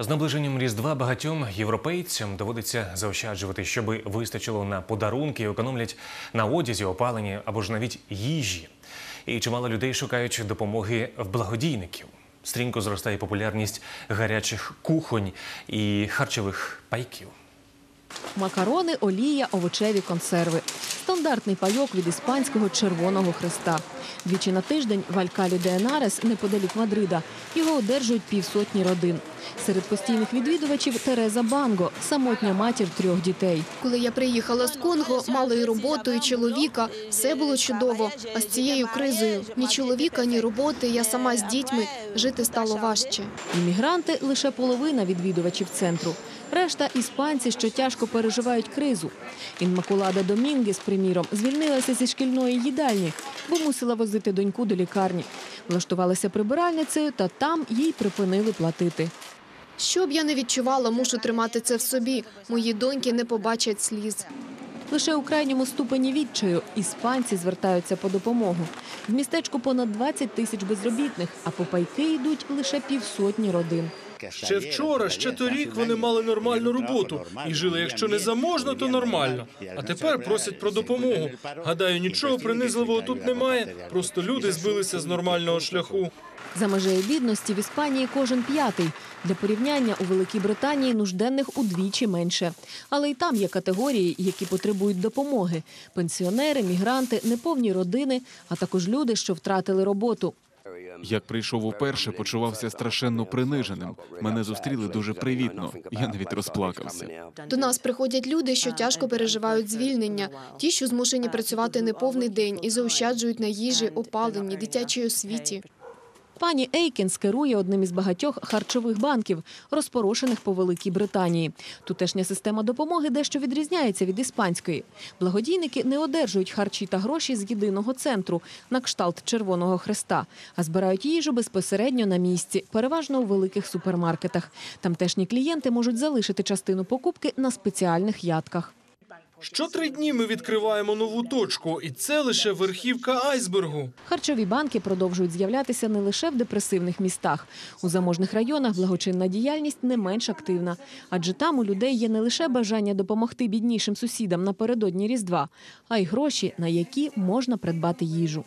З наближенням Різдва багатьом європейцям доводиться заощаджувати, щоби вистачило на подарунки, і економлять на одязі, опаленні або ж навіть їжі. І чимало людей шукають допомоги в благодійників. Стрімко зростає популярність гарячих кухонь і харчових пайків. Макарони, олія, овочеві консерви. Стандартний пайок від іспанського Червоного Хреста. Двічі на тиждень в Алькалі де неподалік Мадрида, його одержують півсотні родин. Серед постійних відвідувачів Тереза Банго, самотня матір трьох дітей. Коли я приїхала з Конго, мала і роботу, і чоловіка. Все було чудово. А з цією кризою ні чоловіка, ні роботи. Я сама з дітьми. Жити стало важче. Іммігранти – лише половина відвідувачів центру. Решта – іспанці, що тяжко переживають кризу. Інмакулада Домінгес, приміром, звільнилася зі шкільної їдальні, бо мусила возити доньку до лікарні. Влаштувалася прибиральницею, та там їй припинили платити. Що б я не відчувала, мушу тримати це в собі. Мої доньки не побачать сліз. Лише у крайньому ступені відчаю іспанці звертаються по допомогу. В містечку понад 20 тисяч безробітних, а по пайки йдуть лише півсотні родин. Ще вчора, ще торік вони мали нормальну роботу і жили, якщо не заможно, то нормально. А тепер просять про допомогу. Гадаю, нічого принизливого тут немає. Просто люди збилися з нормального шляху. За межею бідності в Іспанії кожен п'ятий. Для порівняння у Великій Британії нужденних удвічі менше. Але й там є категорії, які потребують допомоги: пенсіонери, мігранти, неповні родини, а також люди, що втратили роботу. Як прийшов уперше, почувався страшенно приниженим. Мене зустріли дуже привітно. Я навіть розплакався. До нас приходять люди, що тяжко переживають звільнення. Ті, що змушені працювати неповний день і заощаджують на їжі, опаленні, дитячій освіті. Пані Ейкінс керує одним із багатьох харчових банків, розпорошених по Великій Британії. Тутешня система допомоги дещо відрізняється від іспанської. Благодійники не одержують харчі та гроші з єдиного центру на кшталт Червоного Хреста, а збирають їжу безпосередньо на місці, переважно у великих супермаркетах. Тамтешні клієнти можуть залишити частину покупки на спеціальних ядках. Що три дні ми відкриваємо нову точку, і це лише верхівка айсбергу. Харчові банки продовжують з'являтися не лише в депресивних містах. У заможних районах благочинна діяльність не менш активна, адже там у людей є не лише бажання допомогти біднішим сусідам напередодні Різдва, а й гроші, на які можна придбати їжу.